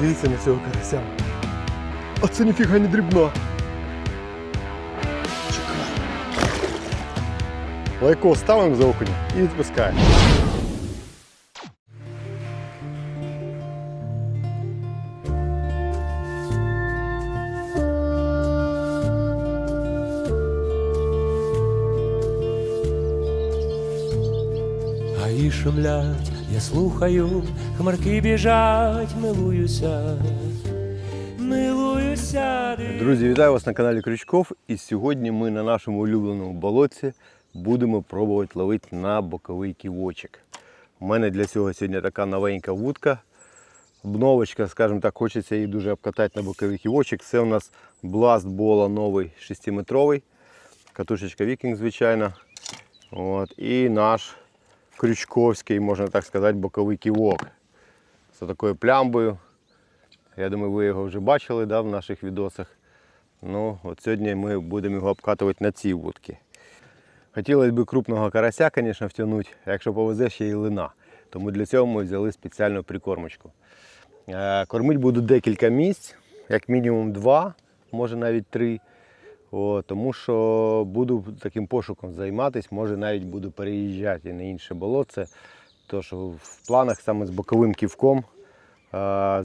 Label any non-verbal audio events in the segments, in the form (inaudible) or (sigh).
Дивіться на цього карася. А це ніфіга не дрібно. Чекай. Лайко ставимо за окуня і відпускаємо. Я слухаю, хмарки біжать, милуюся, милуюся. Друзі, вітаю вас на каналі Крючков. І сьогодні ми на нашому улюбленому болотці будемо пробувати ловити на боковий ківочок. У мене для цього сьогодні така новенька вудка. Обновочка, скажімо так, хочеться її дуже обкатати на боковий ківочок. Це у нас Blast Bola новий 6-метровий. Катушечка Viking, звичайно. От. І наш крючковський, можна так сказати, боковий ківок. З такою плямбою. Я думаю, ви його вже бачили да, в наших відосах. Ну, от сьогодні ми будемо його обкатувати на цій вудці. Хотілося б крупного карася, звісно, втягнути, а якщо повезе, ще й лина. Тому для цього ми взяли спеціальну прикормочку. Е, Кормити буду декілька місць, як мінімум два, може навіть три. О, тому що буду таким пошуком займатися, може навіть буду переїжджати на інше болоце. То що в планах саме з боковим ківком е,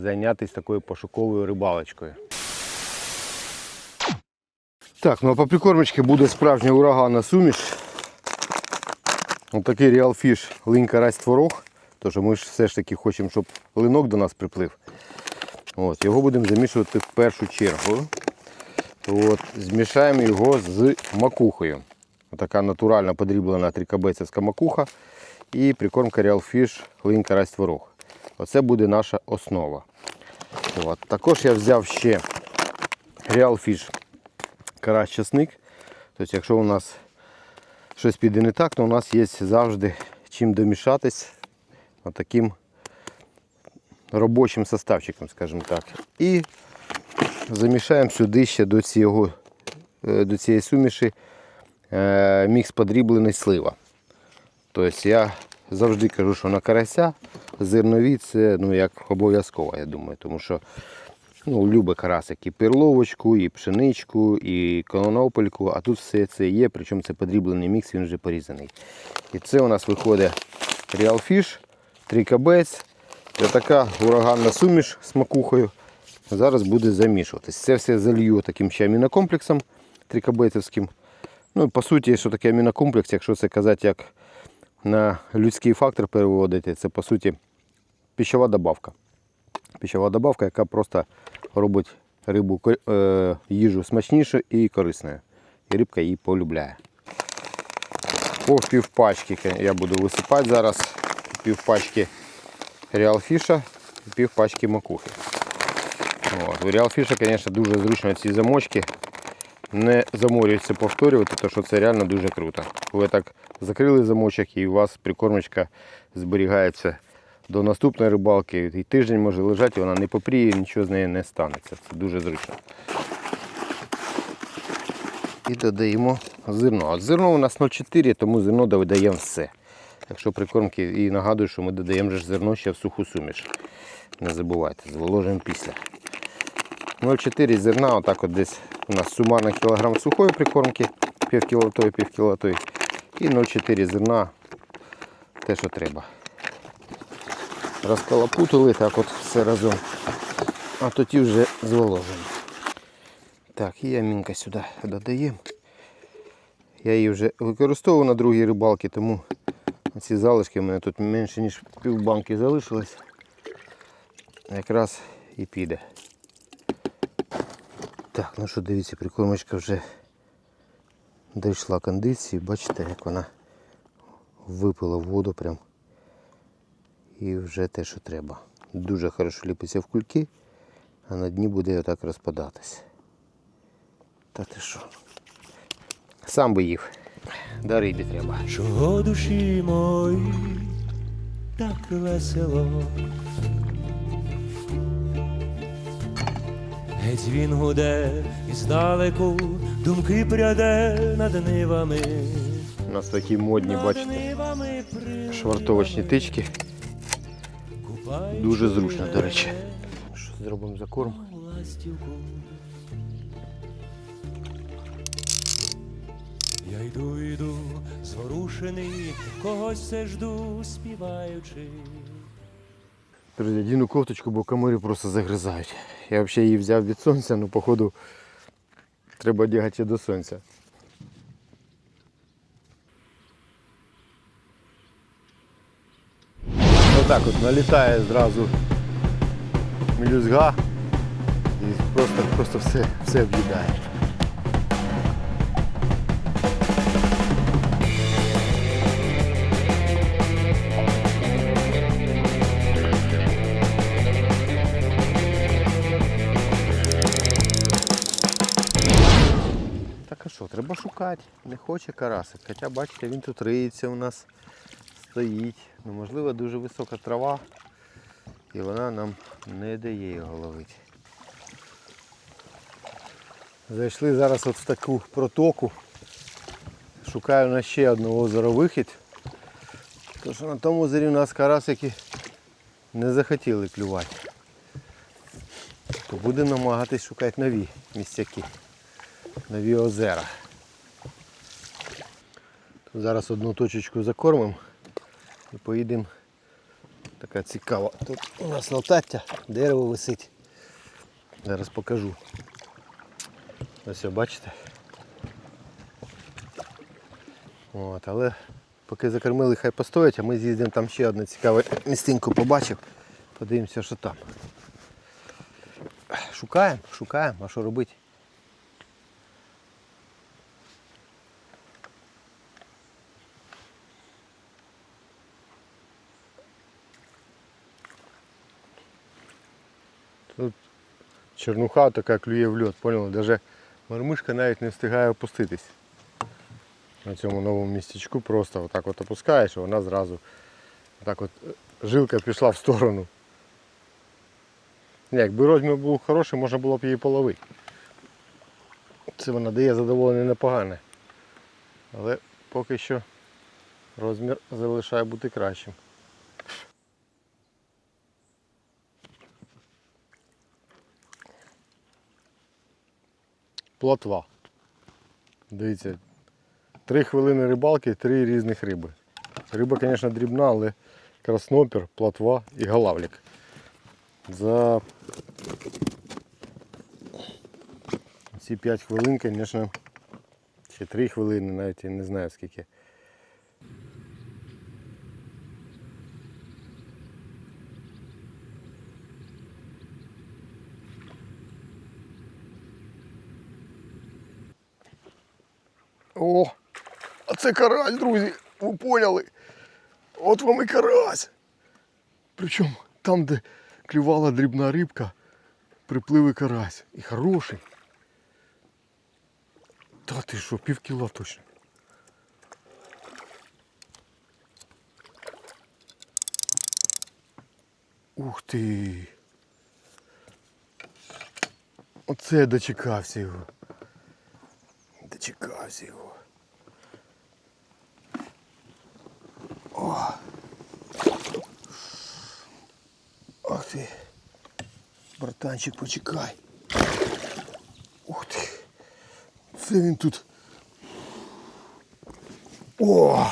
зайнятися такою пошуковою рибалочкою. Так, ну а по прикормочці буде справжня ураганна суміш. Ось такий Real Fish линь карась творог. Тож ми ж все ж таки хочемо, щоб линок до нас приплив. От, його будемо замішувати в першу чергу. От, змішаємо його з макухою. Така натуральна подріблена трикабецівська макуха і прикормка Real Fish линь карась творог. Оце буде наша основа. От. Також я взяв ще Real Fish карась часник. Тобто, якщо у нас щось піде не так, то у нас є завжди чим домішатись отаким робочим составчиком, скажімо так. І замішаємо сюди ще до, цього, е, до цієї суміші е, мікс подріблений слива. Тобто я завжди кажу, що на карася зернові це ну, як обов'язково, я думаю, тому що ну, любить карасик і перловочку, і пшеничку, і конопельку, а тут все це є, причому це подріблений мікс, він вже порізаний. І це у нас виходить Real Fish, трикабець, така ураганна суміш з макухою. Зараз буде замішуватись. Це все залью таким ще амінокомплексом трикабетівським. Ну, по суті, що таке амінокомплекс, якщо це казати як на людський фактор переводити, це по суті пищова добавка. Пищова добавка, яка просто робить рибу е, їжу смачнішою і корисною. І рибка її полюбляє. По півпачки я буду висипати зараз. Півпачки реалфіша і півпачки макухи. От. У реалфіша, звісно, дуже зручно ці замочки. Не заморюється повторювати, тому що це реально дуже круто. Ви так закрили замочок і у вас прикормочка зберігається до наступної рибалки. І тиждень може лежати, вона не попріє, нічого з нею не станеться. Це дуже зручно. І додаємо зерно. От зерно у нас 0,4, тому зерно додаємо все. Якщо прикормки, і нагадую, що ми додаємо зерно ще в суху суміш. Не забувайте, зволожуємо після. 0,4 зерна, отак от десь у нас сумарно кілограм сухої прикормки, пів кіло. І 0,4 зерна, те, що треба. Розколопутали так от все разом. А тоді вже зволожимо. Так, і ямінка сюди додаємо. Я її вже використовував на другій рибалці, тому ці залишки в мене тут менше ніж півбанки залишилось. Якраз і піде. Так, ну що, дивіться, прикормочка вже дійшла кондиції. Бачите, як вона випила воду прям. І вже те, що треба. Дуже хорошо ліпиться в кульки, а на дні буде отак розпадатись. Та ти що? Сам би їв. До риби треба. Чого душі мої так весело. Геть він гуде і здалеку думки пряде над нивами. У нас такі модні, бачите, швартовочні тички. Дуже зручно, до речі. Що зробимо у ластівку. Я йду, йду, зворушений, когось все жду, співаючи. Друзі, одіну кофточку, бо комарі просто загризають. Я взагалі її взяв від сонця, але походу треба одягати до сонця. Отак от налітає зразу мелюзга і просто, просто все, все об'їдає. Треба шукати. Не хоче карасик. Хоча бачите, він тут риється у нас, стоїть. Ну, можливо, дуже висока трава і вона нам не дає його ловити. Зайшли зараз от в таку протоку. Шукаю на ще одне озеро вихід. Тому що на тому озері у нас карасики не захотіли клювати. То будемо намагатись шукати нові місцяки нові озера. Зараз одну точечку закормимо і поїдемо. Така цікава. Тут у нас лалтаття, дерево висить. Зараз покажу. Ось бачите? От, але поки закормили, хай постоять, а ми з'їздимо там ще одне цікаве містинку побачив. Подивимося, що там. Шукаємо, шукаємо, а що робити? Тут чернуха така клює в льот, поняли? Даже мормишка навіть не встигає опуститись. На цьому новому містечку просто отак от опускаєш, і вона зразу так от е, жилка пішла в сторону. Ні, Якби розмір був хороший, можна було б її половити. Це вона дає задоволення непогане. Але поки що розмір залишає бути кращим. Плотва. Дивіться, три хвилини рибалки, три різних риби. Риба, звісно, дрібна, але краснопір, плотва і галавлік. За ці 5 хвилин, звісно, чи 3 хвилини, навіть я не знаю скільки. О! А це карась, друзі! Ви поняли? От вам і карась. Причому там, де клювала дрібна рибка, приплив і карась. І хороший. Та ти що, пів кіла точно. Ух ти. Оце я дочекався його. Дочекався його. О! Ах ти. Братанчик, почекай. Ух ти. Це він тут. О!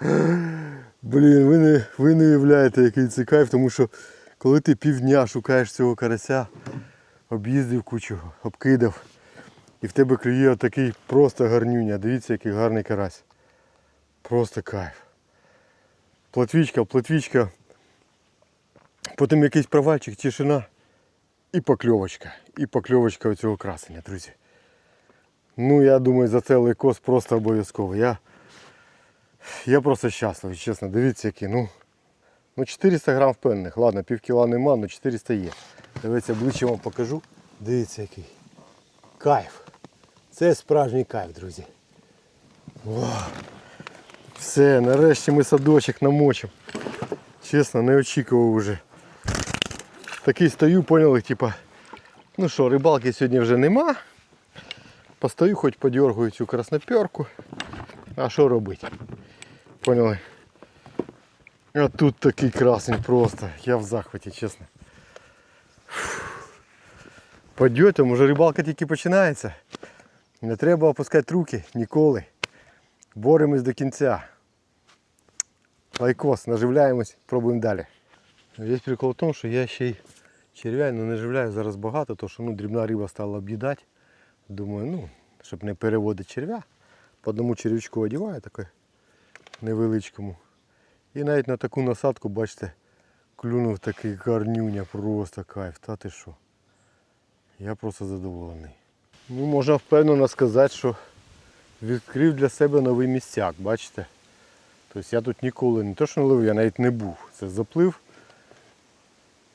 (laughs) Блін, ви не, ви не уявляєте, який це кайф, тому що коли ти півдня шукаєш цього карася, об'їздив кучу, обкидав, і в тебе клює отакий просто гарнюня. Дивіться, який гарний карась. Просто кайф. Платвічка, платвічка. Потім якийсь провальчик, тишина. І покльовочка. І покльовочка у цього красення, друзі. Ну, я думаю, за цей лейкос просто обов'язково. Я, я просто щасливий, чесно. Дивіться, який. Ну, ну 400 грам впевнених. Ладно, пів кіла нема, але 400 є. Дивіться, ближче вам покажу. Дивіться, який. Кайф. Це справжній кайф, друзі. Вау. Все, нарешті ми садочок намочимо. Чесно, не очікував вже. Такий стою, поняли, типа, ну що, рибалки сьогодні вже нема. Постою, хоч подергаю цю красноперку. А що робити? Поняли? А тут такий красень просто. Я в захваті, чесно. Пойдете, може рибалка тільки починається. Не треба опускати руки ніколи. Боремось до кінця. Лайкос, наживляємось, пробуємо далі. Весь прикол в тому, що я ще й черв'яй ну, не наживляю зараз багато, тому що ну, дрібна риба стала об'їдати. Думаю, ну, щоб не переводити черв'я, по одному черв'ячку одіваю таке невеличкому. І навіть на таку насадку, бачите, клюнув такий гарнюня, просто кайф. Та ти що? Я просто задоволений. Ну, можна впевнено сказати, що відкрив для себе новий місцяк, бачите? Тобто я тут ніколи не то, що не ловив, я навіть не був. Це заплив,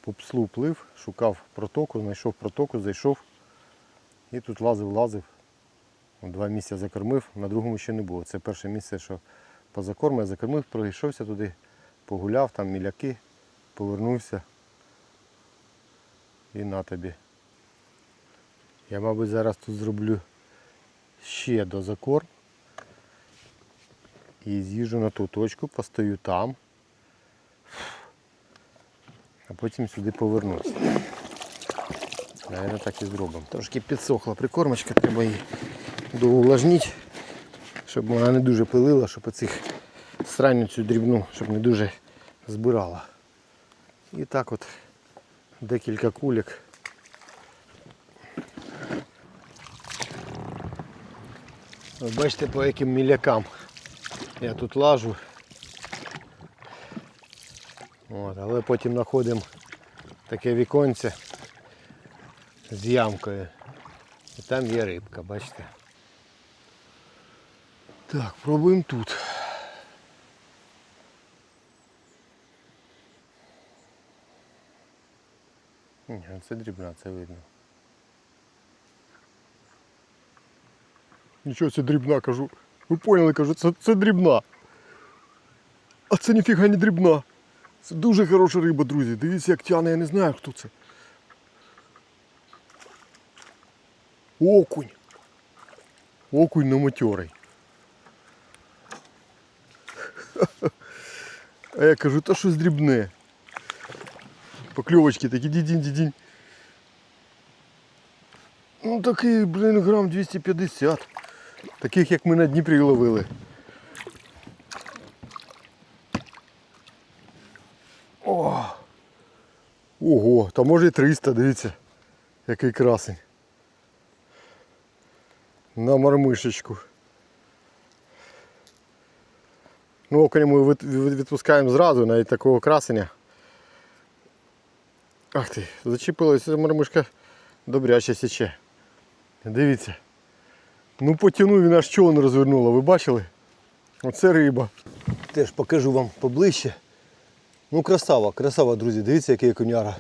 по пслу плив, шукав протоку, знайшов протоку, зайшов і тут лазив, лазив. Два місця закормив, на другому ще не було. Це перше місце, що поза корм я закормив, пройшовся туди, погуляв, там міляки, повернувся. І на тобі. Я, мабуть, зараз тут зроблю ще до закорм. І з'їжджу на ту точку, постою там, а потім сюди повернусь. Наверное, так і зробимо. Трошки підсохла прикормочка, треба її доувлажнити, щоб вона не дуже пилила, щоб оцих сранню цю дрібну, щоб не дуже збирала. І так от декілька кульок. От бачите по яким мілякам я тут лажу. От, але потім знаходимо таке віконце з ямкою. І там є рибка, бачите. Так, пробуємо тут. Ні, це дрібна, це видно. Нічого це дрібна, кажу. Ви поняли, кажу, це, це дрібна. А це ніфіга не дрібна. Це дуже хороша риба, друзі. Дивіться, як тяне, я не знаю, хто це. Окунь. Окунь на материй. А я кажу, та щось дрібне. Покльовочки такі дідінь, дідінь. Ну такий, блін, грам 250. Таких як ми на Дніпрі ловили. О! Ого, та може і 300, дивіться, який красень. На мармишечку. Ну, окрім ми від- від- відпускаємо зразу, навіть такого красення. Ах ти, зачепилася мармишка добряче січе. Дивіться. Ну потягнув він аж човен розвернуло, ви бачили? Оце риба. Теж покажу вам поближче. Ну красава, красава, друзі, дивіться, який коняра.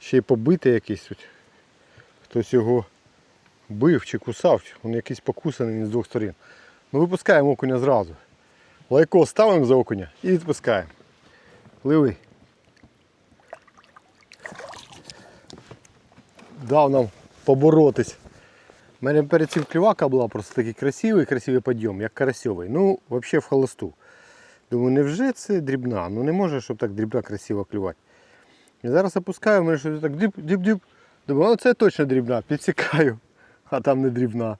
Ще й побитий якийсь тут. Хтось його бив чи кусав, він якийсь покусаний з двох сторін. Ну випускаємо окуня зразу. Лайко ставимо за окуня і відпускаємо. Пливи. Дав нам поборотись. У мене перед цим клювака була просто такий красивий, красивий підйом, як карасьовий. Ну, взагалі в холосту. Думаю, невже це дрібна? Ну не може, щоб так дрібна красиво клювати. І зараз опускаю, мене щось так діп-діп-діп. Думаю, оце точно дрібна, підсікаю, а там не дрібна.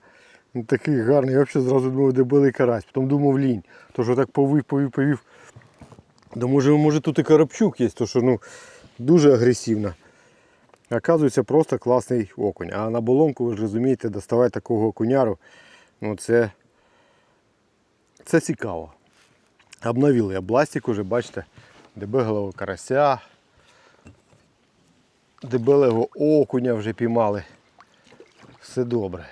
Ну, такий гарний, я взагалі зразу думав, де білий карась. Потім думав лінь. То що так повів, повів, повів. Да може, може тут і коробчук є, то що ну, дуже агресивна. Оказується, просто класний окунь. А на боломку, ви ж розумієте, доставати такого окуняру, ну це, це цікаво. Обновили я бластик уже, бачите, дебелого карася, дебелого окуня вже піймали. Все добре.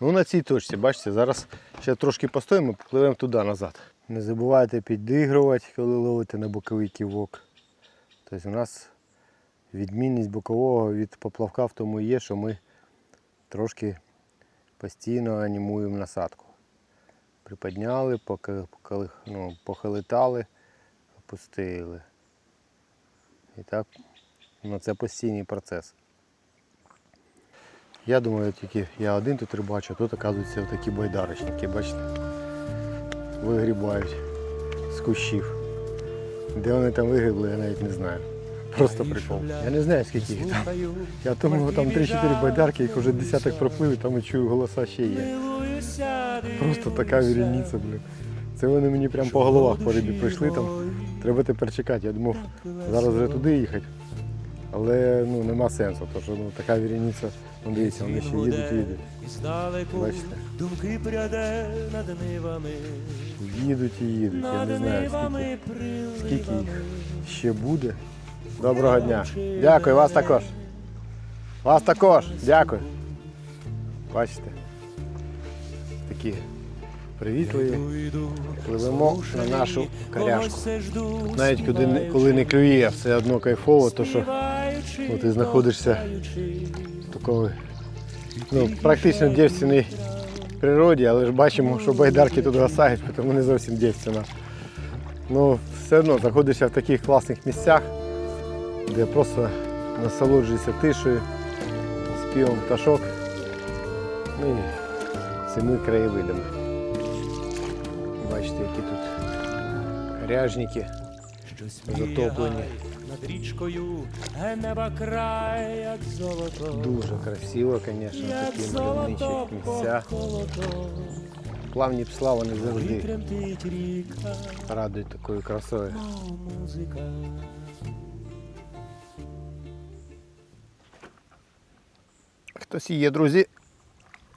Ну на цій точці, бачите, зараз ще трошки постоїмо, попливемо туди назад. Не забувайте підігрувати, коли ловите на боковий ківок. Тобто у нас відмінність бокового від поплавка в тому є, що ми трошки постійно анімуємо насадку. Приподняли, ну, похилитали, опустили. І так, ну, це постійний процес. Я думаю, тільки я один тут рибачу, а тут, оказується, такі байдарочники, бачите, вигрібають з кущів. Де вони там вигрібли, я навіть не знаю. Просто прикол. Я не знаю, скільки їх там. Я думаю, там 3-4 байдарки, їх вже десяток проплив, там і чую голоса ще є. Просто така віряниця, блін. Це вони мені прям по головах по рибі прийшли там. Треба тепер чекати. Я думав, зараз вже туди їхати. Але ну, нема сенсу, тому що ну, така віряниця, ну дивіться, вони ще їдуть і їдуть. Бачите? думки пряде над нивами, Їдуть і їдуть. Я не знаю, скільки, скільки їх ще буде. Доброго дня. Дякую, вас також. Вас також. Дякую. Бачите? Такі привітливі. Пливемо на нашу коряшку. Навіть коли коли не клює, все одно кайфово, то що ну, ти знаходишся в такому ну, практично дівственній природі, але ж бачимо, що байдарки тут гасають, тому не зовсім дівственна. Ну, все одно знаходишся в таких класних місцях, де просто насолоджуєшся тишею, співом пташок, ну і цими краєвидами. Бачите, які тут ряжники. Затоплені. над річкою, неба край, як золото. Дуже красиво, звісно, такі мальовничі місця. Плавні псла вони завжди радують такою красою. Хтось є, друзі.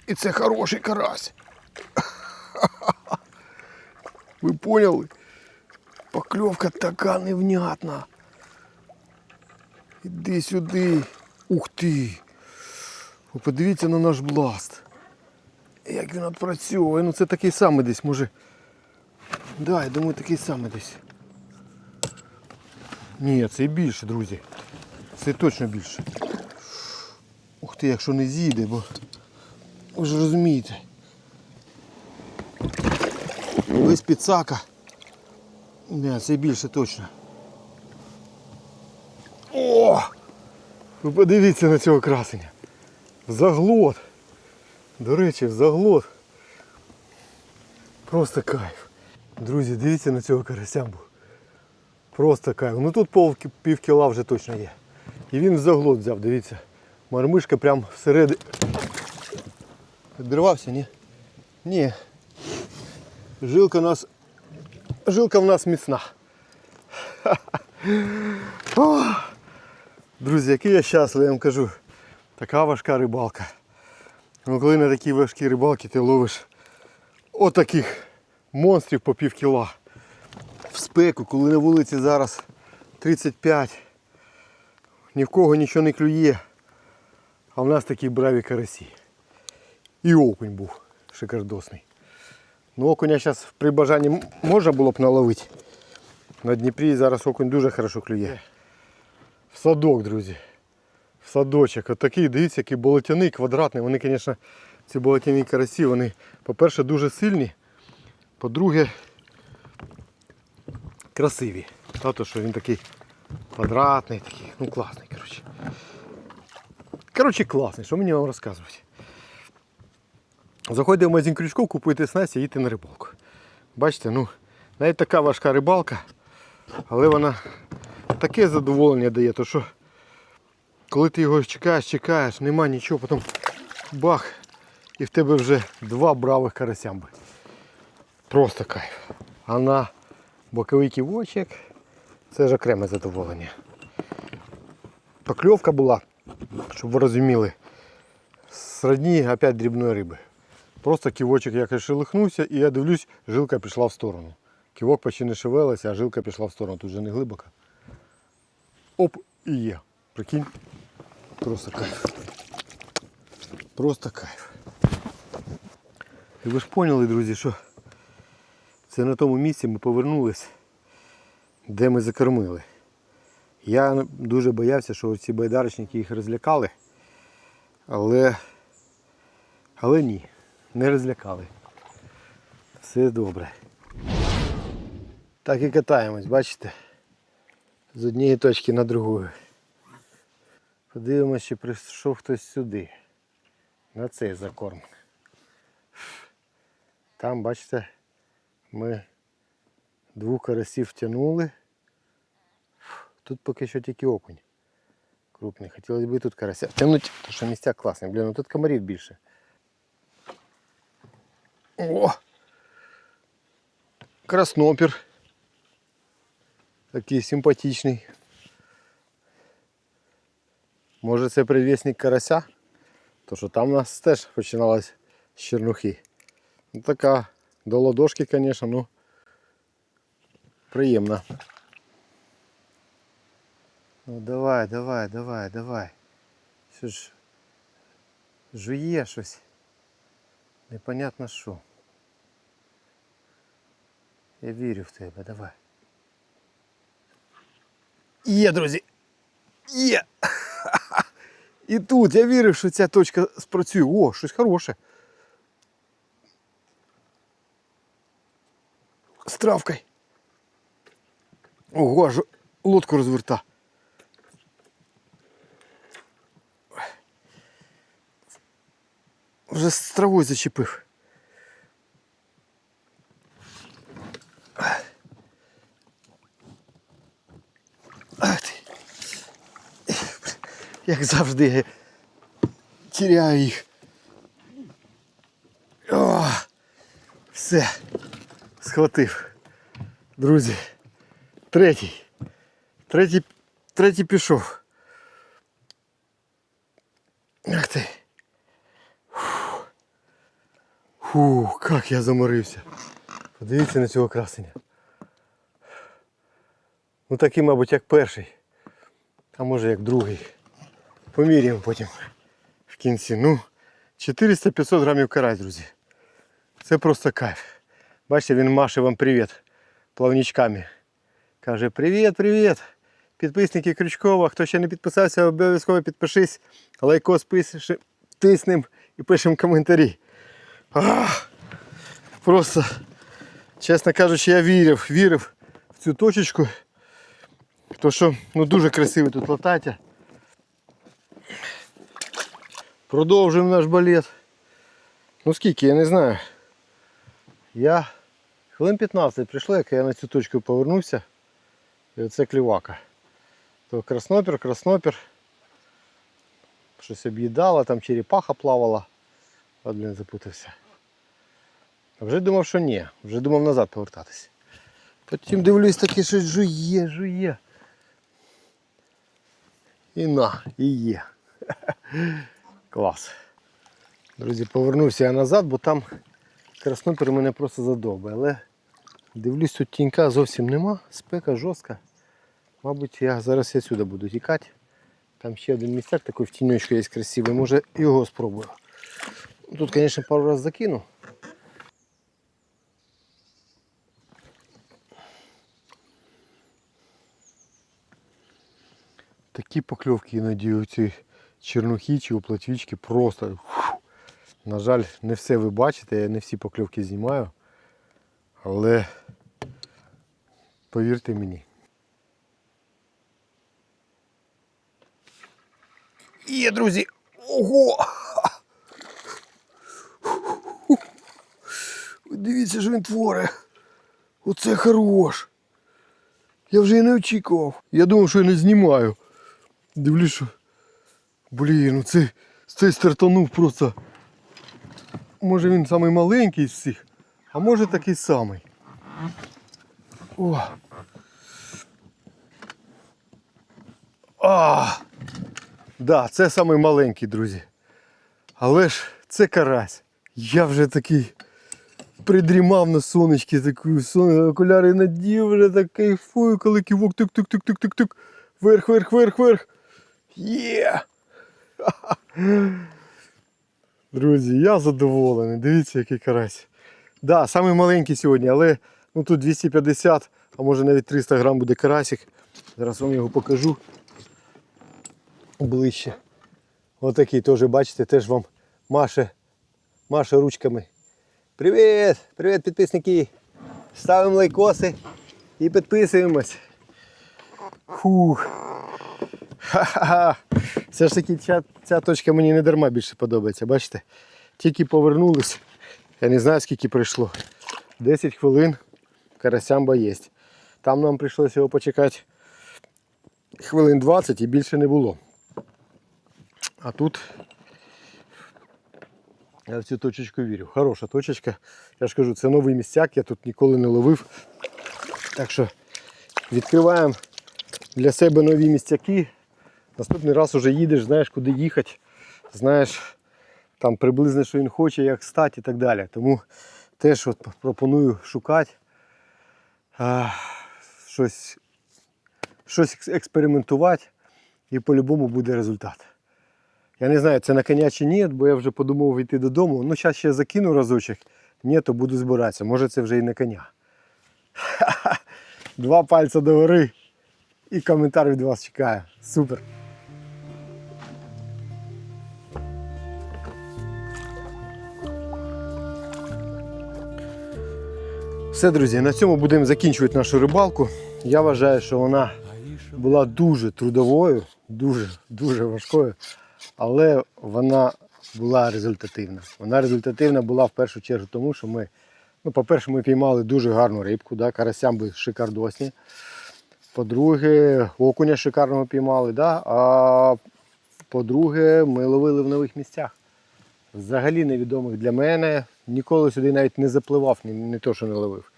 І це хороший карась. (laughs) Ви поняли? Покльовка така невнятна. Іди сюди. Ух ти. Ви подивіться на наш бласт. Як він відпрацьовує. Ну це такий самий десь, може. Да, я думаю, такий самий десь. Ні, це більше, друзі. Це точно більше. Ух ти, якщо не зійде, бо ви ж розумієте. Весь підсака. Не, це більше точно. О! Ви подивіться на цього красення. Заглот. До речі, заглот. Просто кайф. Друзі, дивіться на цього карася. бо Просто кайф. Ну тут пів кіла вже точно є. І він в заглот взяв, дивіться. Мармишка прям всередині. Відбірвався, ні? Ні. Жилка у нас. Жилка в нас міцна. (laughs) Друзі, який я щасливий, я вам кажу. Така важка рибалка. Ну коли на такій важкій рибалці ти ловиш отаких монстрів по пів кіла. В спеку, коли на вулиці зараз 35, ні в кого нічого не клює. А в нас такі браві карасі. І окунь був шикардосний. Ну окуня зараз при бажанні можна було б наловити. На Дніпрі зараз окунь дуже хорошо клює. В садок, друзі. В садочок. Отакий, дивіться, який болотяний, квадратний. Вони, звісно, ці болотяні карасі, вони, по-перше, дуже сильні. По-друге, красиві. Та, то, що він такий квадратний, такий, ну класний, коротше. Коротше, класний, що мені вам розказувати. Заходите в магазин крючков, купуєте снасті і їдете на рибалку. Бачите, ну, навіть така важка рибалка, але вона таке задоволення дає, то що коли ти його чекаєш, чекаєш, нема нічого, потім бах, і в тебе вже два бравих карасямби. Просто кайф. А на боковий ківочок це ж окреме задоволення. Покльовка була, щоб ви розуміли, сродні опять дрібної риби. Просто ківочок якось шелихнувся і я дивлюсь, жилка пішла в сторону. Ківок почти не шевелиться, а жилка пішла в сторону. Тут вже не глибоко. Оп, і є. Прикинь. Просто кайф. Просто кайф. І ви ж поняли, друзі, що це на тому місці ми повернулись, де ми закормили. Я дуже боявся, що ці байдарочники їх розлякали. Але, але ні, не розлякали. Все добре. Так і катаємось, бачите? З однієї точки на другу. Подивимось, чи прийшов хтось сюди. На цей закорм. Там, бачите, ми Двох карасів втягнули. Тут поки що тільки окунь. Крупний. Хотілося б тут карася. Тягнуть, тому що місця класні. Блін, ну тут комарів більше. О! Краснопір. Такий симпатичний. Може це привісник карася? То що там у нас теж починалось з чернухи. Ну, така до ладошки, звісно, ну приємна. Ну давай, давай, давай, давай. Що ж жує щось. Непонятно що. Я вірю в тебе, давай. Є, друзі! Є! І тут я вірив, що ця точка спрацює. О, щось хороше. З травкою. Ого, аж лодку розверта. Вже з травою зачепив. Як завжди я тіряю їх. О, все. Схватив. Друзі. Третій. Третій, третій пішов. Ах ти. Фу, як я заморився. Подивіться на цього красення. Ну такий, мабуть, як перший. А може як другий. Поміряємо потім в кінці. Ну, 400-500 грамів карась, друзі. Це просто кайф. Бачите, він маше вам привіт плавничками. Каже, привіт, привіт. Підписники Крючкова. Хто ще не підписався, обов'язково підпишись. Лайкос пиши, тиснем і пишемо коментарі. Ах, просто, чесно кажучи, я вірив, вірив в цю точечку. То що ну, дуже красивий тут латаття. Продовжуємо наш балет. Ну скільки, я не знаю. Я хвилин 15 прийшло, як я на цю точку повернувся. І оце клівака. То краснопір, краснопір. Щось об'їдало, там черепаха плавала. Блін, запутався. А вже думав, що ні. Вже думав назад повертатись. Потім дивлюсь таке, що жує, жує. І на, і є. (laughs) Клас. Друзі, повернувся я назад, бо там краснопір мене просто задовбає. Але дивлюсь, тут тінька зовсім нема, спека жорстка. Мабуть, я зараз я сюди буду тікати. Там ще один місцяк такий в тіньочку є красивий, може його спробую. Тут, звісно, пару разів закину. Такі покльовки іноді у ці чернухи чи у платвічки просто. На жаль, не все ви бачите, я не всі покльовки знімаю. Але повірте мені. Є, друзі! Ого! Дивіться, що він творить. Оце хорош. Я вже і не очікував. Я думав, що я не знімаю. Дивлюсь, що. Блін, ну цей стартанув просто. Може він самий маленький з всіх, а може такий самий. О. А! Да, це самий маленький, друзі. Але ж це карась. Я вже такий придрімав на сонечки, таку сон... окуляри надів, вже так кайфую, коли кивок тук-тук-тук-тук-тук-тук. Вверх, вверх, вверх, вверх. Є! (laughs) Друзі, я задоволений. Дивіться, який карась. Да, самий маленький сьогодні, але ну, тут 250, а може навіть 300 грам буде карасик. Зараз вам його покажу ближче. Отакий теж, бачите, теж вам маше, маше ручками. Привіт! Привіт, підписники! Ставимо лайкоси і підписуємось. Фух. Ха-ха-ха. Все ж таки ця, ця точка мені не дарма більше подобається, бачите? Тільки повернулись. Я не знаю скільки пройшло. 10 хвилин. карасямба є. Там нам прийшлося його почекати хвилин 20 і більше не було. А тут я в цю точечку вірю. Хороша точечка. Я ж кажу, це новий місцяк, я тут ніколи не ловив. Так що відкриваємо для себе нові місцяки. Наступний раз уже їдеш, знаєш, куди їхати, знаєш там приблизно, що він хоче, як стати і так далі. Тому теж от пропоную шукати а, щось, щось експериментувати і по-любому буде результат. Я не знаю, це на коня чи ні, бо я вже подумав йти додому. Ну, зараз ще закину разочок. Ні, то буду збиратися. Може це вже і на коня. (laughs) Два пальця до гори і коментар від вас чекає. Супер. Все, друзі, на цьому будемо закінчувати нашу рибалку. Я вважаю, що вона була дуже трудовою, дуже, дуже важкою, але вона була результативна. Вона результативна була в першу чергу тому, що ми, ну, по-перше, ми піймали дуже гарну рибку, да, карасямби шикардосні. По-друге, окуня шикарного піймали, да, а по-друге, ми ловили в нових місцях. Взагалі невідомих для мене. Ніколи сюди навіть не запливав, не то, що не ловив.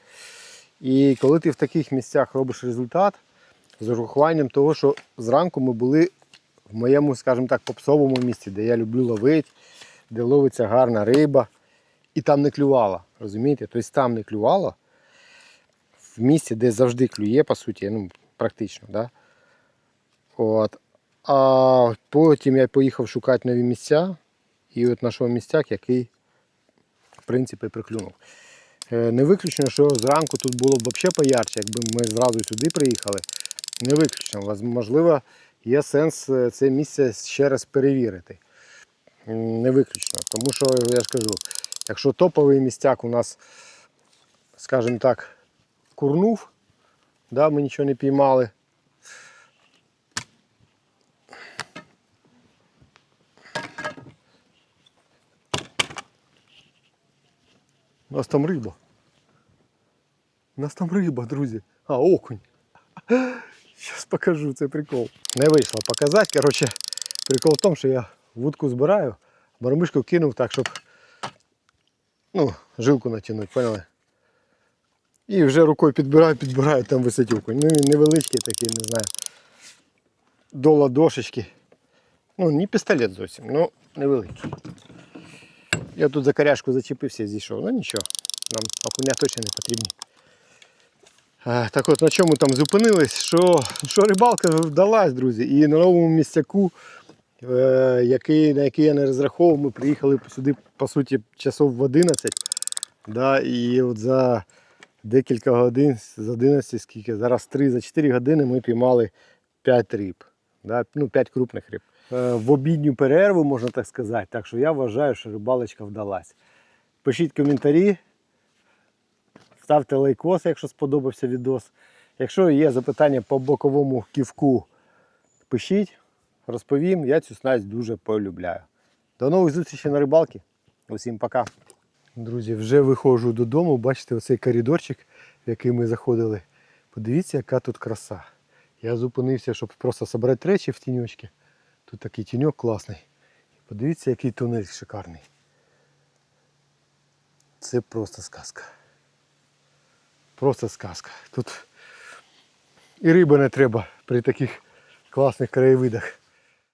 І коли ти в таких місцях робиш результат, з урахуванням того, що зранку ми були в моєму, скажімо так, попсовому місці, де я люблю ловити, де ловиться гарна риба, і там не клювало. Розумієте? Тобто там не клювало в місці, де завжди клює, по суті, ну, практично. Да? От. А потім я поїхав шукати нові місця, і от знайшов місцяк, який, в принципі, приклюнув. Е, Не виключено, що зранку тут було б взагалі поярче, якби ми зразу сюди приїхали. Не виключено. Воз- Можливо, є сенс е, це місце ще раз перевірити. Не виключно. Тому що, я ж кажу, якщо топовий місцяк у нас, скажімо так, курнув, да, ми нічого не піймали. У нас там риба. У нас там риба, друзі. А, окунь. Зараз покажу цей прикол. Не вийшло показати. Коротше, прикол в тому, що я вудку збираю, бармишку кинув так, щоб ну, жилку натягнути, поняли? І вже рукою підбираю, підбираю, там висить окунь. Ну, невеличкий такий, не знаю. До ладошечки. Ну, не пістолет зовсім, ну невеликий. Я тут за коряшку зачепився і зійшов. Ну нічого, нам окуня точно не потрібні. А, так от на чому там зупинились, що, що рибалка вдалась, друзі. І на новому місцяку, е, який, на який я не розраховував, ми приїхали сюди, по суті, часов в 11. Да, і от за декілька годин, з 11, скільки, зараз 3, за 4 години ми піймали 5 риб. Да, ну, 5 крупних риб. Е, в обідню перерву, можна так сказати. Так що я вважаю, що рибалочка вдалась. Пишіть коментарі, ставте лайкос, якщо сподобався відос. Якщо є запитання по боковому ківку, пишіть, розповім. Я цю снасть дуже полюбляю. До нових зустрічей на рибалці. Усім пока. Друзі, вже виходжу додому. Бачите, оцей коридорчик, в який ми заходили. Подивіться, яка тут краса. Я зупинився, щоб просто зібрати речі в тіньочки. Тут такий тіньок класний. Подивіться, який тунель шикарний. Це просто сказка. Просто сказка. Тут і риби не треба при таких класних краєвидах.